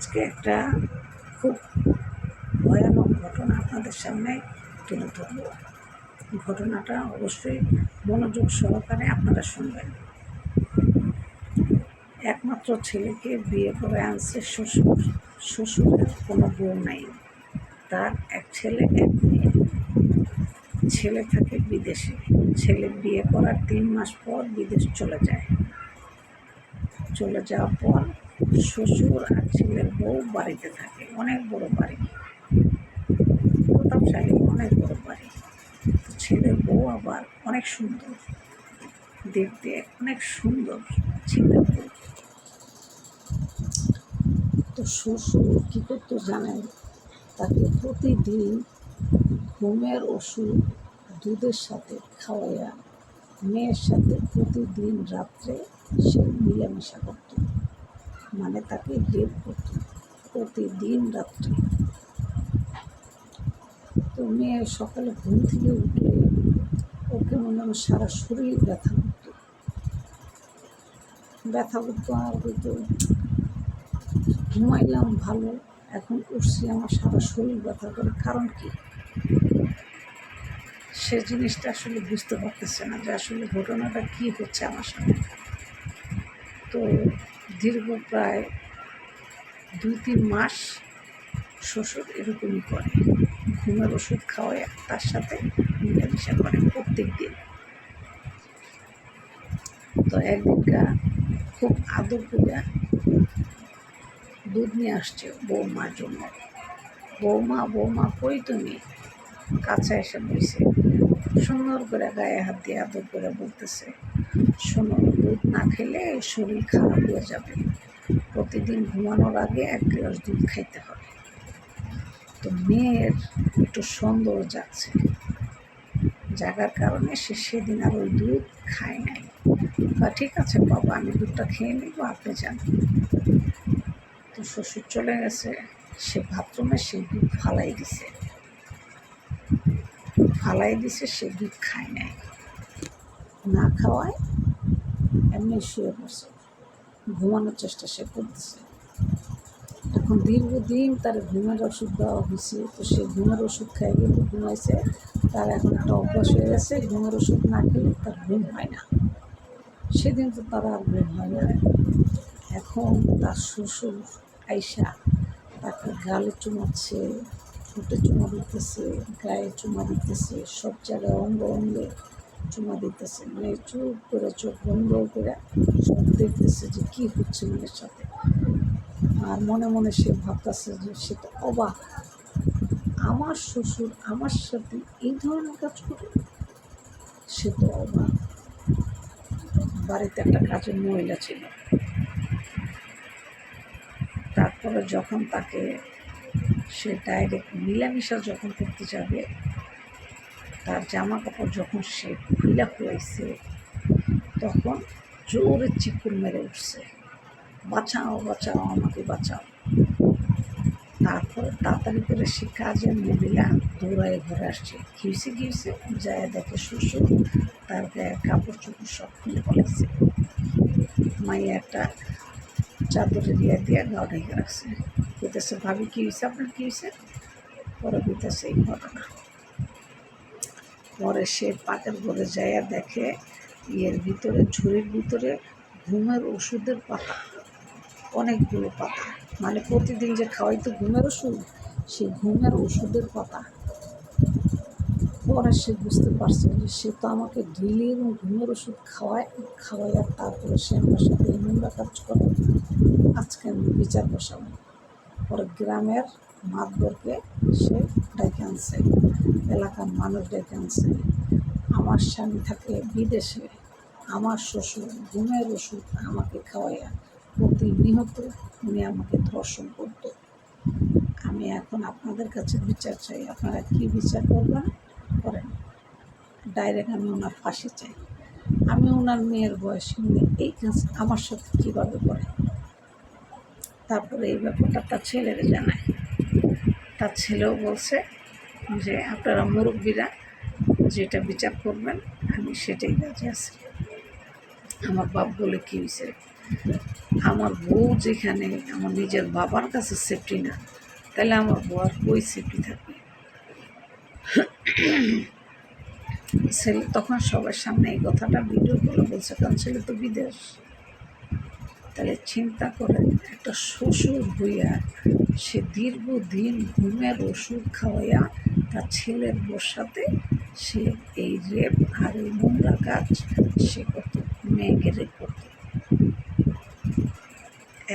আজকে একটা খুব ভয়ানক ঘটনা আপনাদের সামনে তুলে ধরব। ঘটনাটা অবশ্যই মনোযোগ সহকারে আপনারা শুনবেন। একমাত্র ছেলেকে বিয়ে করে আনছে শ্বশুর। শ্বশুরের কোনো বউ নাই। তার এক ছেলে, এক মেয়ে। ছেলে থাকে বিদেশে। ছেলে বিয়ে করার তিন মাস পর বিদেশ চলে যায়। চলে যাওয়ার পর শ্বশুর আর ছেলের বউ বাড়িতে থাকে। অনেক বড় বাড়ি। প্রতাপশালী অনেক বড় বাড়ি। ছেলের বউ আবার অনেক সুন্দর। দেখতে অনেক সুন্দর ছেলের বউ। তো শ্বশুর কী করতো জানেন? তাকে প্রতিদিন ঘুমের ওষুধ, দুধের সাথে খাওয়াইয়া, মেয়ের সাথে প্রতিদিন রাত্রে সে মিলামেশা করত। মানে তাকে রেপ করত প্রতিদিন রাত্রে। তো মেয়ে সকালে ঘুম থেকে উঠলে ওকে মনে হয় সারা শরীর ব্যথা করত। ব্যথা করতো আর বলতো, ঘুমাইলাম ভালো, এখন উঠছি, আমার সারা শরীর ব্যথা করে। কারণ কি? সে জিনিসটা আসলে বুঝতে পারতেছে না যে আসলে ঘটনাটা কি হচ্ছে আমার সাথে তো দীর্ঘ প্রায় দুই তিন মাস শ্বশুর এরকমই করে। ঘুমের ওষুধ খাওয়ায়, তার সাথে মিলামিশা করে প্রত্যেক দিন। তো একদিনকা খুব আদর করে দুধ নিয়ে আসছে বৌমার জন্য। বৌমা বৌমা, কই তুমি? কাছে এসে বইছে সুন্দর করে গায়ে হাত দিয়ে আদর করে বলতেছে, শোনো দুধ না খেলে শরীর খারাপ হয়ে যাবে। প্রতিদিন ঘুমানোর আগে এক গ্লাস দুধ খাইতে হবে। তো মেয়ের একটু সন্দেহ যাচ্ছে জাগার কারণে সে সেদিন আর ওই দুধ খায় নাই। বা ঠিক আছে বাবা, আমি দুধটা খেয়ে নিব, আপনি যান। তো শ্বশুর চলে গেছে, সে বাথরুমে সে দুধ ফালাই দিছে। ফালাই দিছে, সে দুধ খায় নাই। না খাওয়ায় এমনি শুয়ে পড়ছে। ঘুমানোর চেষ্টা সে করতেছে। এখন দীর্ঘদিন তার ঘুমের ওষুধ দেওয়া হয়েছে। তো সে ঘুমের ওষুধ খাই কিন্তু ঘুমাইছে। তার এখন একটা অভ্যাস হয়ে গেছে, ঘুমের ওষুধ না খেলে তার ঘুম হয় না। সেদিন তো তার আর ঘুম হয় না। এখন তার শ্বশুর আইসা তাকে গালে চুমাচ্ছে ঠোঁটে চুমা দিতেছে, গায়ে চুমা দিতেছে, সব জায়গায় অঙ্গ অঙ্গে চুমা দিতেছে মানে চুপ করে চোখ বন্ধ করে সব দেখতেছে যে কী হচ্ছে মেয়ের সাথে। আর মনে মনে সে ভাবতেছে যে সে তো অবাক। আমার শ্বশুর আমার সাথে এই ধরনের কাজ করে? সে তো অবাক। বাড়িতে একটা কাজের মহিলা ছিল। তারপরে যখন তাকে সে ডাইরেক্ট মিলামিশা যখন করতে যাবে, তার জামা কাপড় যখন সে খুলা খুলাইছে তখন জোরে চিকুর মেরে উঠছে। বাঁচাও বাঁচাও, আমাকে বাঁচাও। তারপরে তাড়াতাড়ি করে সে কাজের মহিলা দৌড়ায় ঘরে আসছে। ঘিউসে ঘিউসে যায় দেখে শ্বশুর তার গায়ে কাপড় চোপড় সব খুলে পড়েছে মাইয়া একটা চাদরে দিয়ে দিয়ে গাও ঢেকে রাখছে। কইতেছে, ভাবি, কী হয়েছে আপনার কী হয়েছে পরে কইতেছে, এই ঘটনা। পরে সে পাকের ঘরে যাইয়া দেখে, ইয়ের ভিতরে, ঝুড়ির ভিতরে ঘুমের ওষুধের পাতা। অনেকগুলো পাতা। মানে প্রতিদিন যে খাওয়াইতো ঘুমের ওষুধ সেই ঘুমের ওষুধের পাতা। পরে সে বুঝতে পারছে যে সে তো আমাকে ডেলি এবং ঘুমের ওষুধ খাওয়ায় খাওয়াইয়া তারপরে সে আমার সাথে নোংরা কাজ করে। আজকে আমি বিচার বসাবো। পরে গ্রামের মাতবরকে সে ডেকে আনছে। এলাকার মানুষ ডেকে আনছে আমার স্বামী থাকে বিদেশে, আমার শ্বশুর ঘুমের ওষুধ আমাকে খাওয়াইয়া প্রতিনিয়ত উনি আমাকে ধর্ষণ করত। আমি এখন আপনাদের কাছে বিচার চাই, আপনারা কি বিচার করবেন? করেন। ডাইরেক্ট আমি ওনার ফাঁসি চাই। আমি ওনার মেয়ের বয়স উনি এই কাজ আমার সাথে কীভাবে করে? তারপরে এই ব্যাপারটা তার ছেলেরে জানায়। তার ছেলেও বলছে যে আপনারা মুরব্বীরা যেটা বিচার করবেন, আমি সেটাই কাজে আছি। আমার বাপ বলে কী হয়েছে আমার বউ যেখানে, আমার নিজের বাবার কাছে সেফটি না, তাহলে আমার বউ আর কই সেফটি থাকবে? ছেলে তখন সবার সামনে এই কথাটা ভিডিও করে বলছে, কারণ ছেলে তো বিদেশ। তাহলে চিন্তা করে একটা শ্বশুর হইয়া সে দীর্ঘদিন ঘুমের ওষুধ খাওয়াইয়া তার ছেলের সাথে সে এই রেপ আর এই নোংরা কাজ সে করত, মেয়েকে রেপ করত।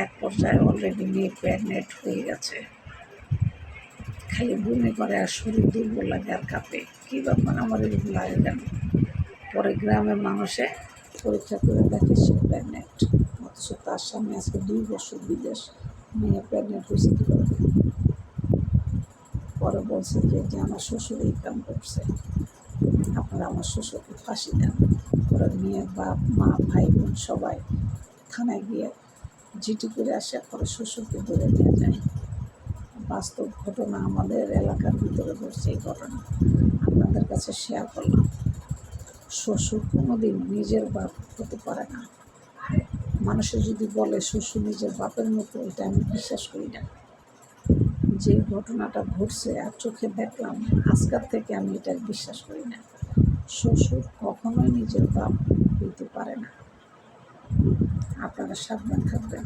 এক পর্যায়ে অলরেডি মেয়ে প্রেগনেন্ট হয়ে গেছে। খালি বমি করে আর শরীর দুর্বল লাগে আর কাঁপে। কী ব্যাপার আমার এরকম লাগে কেন? পরে গ্রামের মানুষে পরীক্ষা করে দেখে সে প্রেগনেন্ট অথচ তার সামনে আজকে দুই বছর বিদেশ, মেয়ে প্রেগনেন্ট হয়েছে কীভাবে? পরে বলছে যে যে আমার শ্বশুর এই কাম করছে। আপনারা আমার শ্বশুরকে ফাঁসি দেন। পরে মেয়ে, বাপ, মা, ভাই, বোন সবাই থানায় গিয়ে জিটি করে আসে, পরে শ্বশুরকে ধরে নিয়ে যায়। বাস্তব ঘটনা আমাদের এলাকার ভিতরে ঘটছে এই ঘটনা। আপনাদের কাছে শেয়ার করলাম। শ্বশুর কোনোদিন নিজের বাপ হতে পারে না। মানুষের যদি বলে, শ্বশুর নিজের বাপের মতো এটা আমি বিশ্বাস করি না। যে ঘটনাটা ঘটছে আর চোখে দেখলাম, আজকাল থেকে আমি এটা বিশ্বাস করি না। শ্বশুর কখনোই নিজের বাপ হইতে পারে না। আপনারা সাবধান থাকবেন।